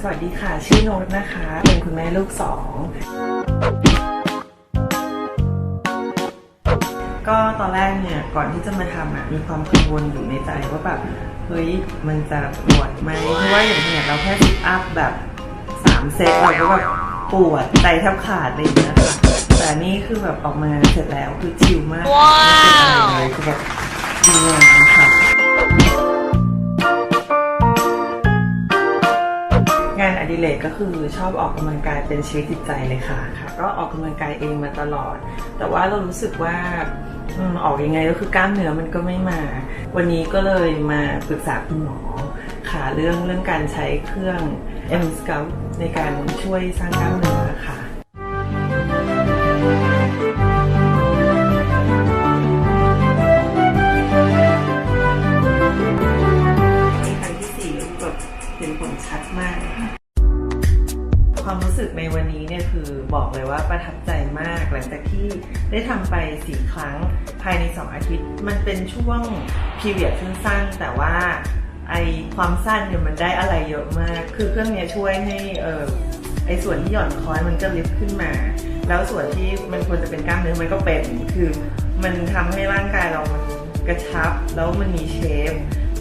สวัสดีค่ะ ชื่อโน้ตนะคะ เป็นคุณแม่ลูกสอง ก็ตอนแรกเนี่ย ก่อนที่จะมาทำอะ มีความกังวลอยู่ในใจว่าแบบ เฮ้ย มันจะปวดไหม เพราะว่าอย่างเนี่ยเราแค่ซิทอัพแบบสามเซตเราก็แบบปวดใจแทบขาดอะไรอย่างเงี้ยค่ะแต่นี่คือแบบออกมาเสร็จแล้วคือชิลมากไม่เป็นอะไรเลยคือแบบดีงาม เรกก็คือชอบออกกำลังกายเป็นชีวิตจิตใจเลยค่ะค่ะ ก็ออกกำลังกายเองมาตลอด แต่ว่าเรารู้สึกว่าออกยังไงก็คือกล้ามเนื้อมันก็ไม่มา วันนี้ก็เลยมาปรึกษาคุณหมอค่ะเรื่องเรื่องการใช้เครื่อง M Scout ในการช่วยสร้างกล้ามเนื้อค่ะนี่ครั้งที่สี่แบบเห็นผลชัดมากค่ะ ความรู้สึกในวันนี้เนี่ยคือบอกเลยว่าประทับใจมาก หลังจากที่ได้ทำไปสี่ครั้งภายใน 2 อาทิตย์ มันเป็นช่วงพีเรียดสั้นๆ แต่ว่าไอความสั้นเนี่ยมันได้อะไรเยอะมาก คือเครื่องเนี้ยช่วยให้เออไอส่วนที่หย่อนคอยมันก็ลิฟต์ขึ้นมา แล้วส่วนที่มันควรจะเป็นกล้ามเนื้อมันก็เป็น คือมันทำให้ร่างกายเรามันกระชับ แล้วมันมีเชฟ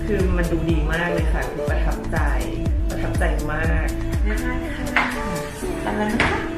คือมันดูดีมากเลยค่ะ คือประทับใจ ประทับใจมากนะคะ อะไรนะคะ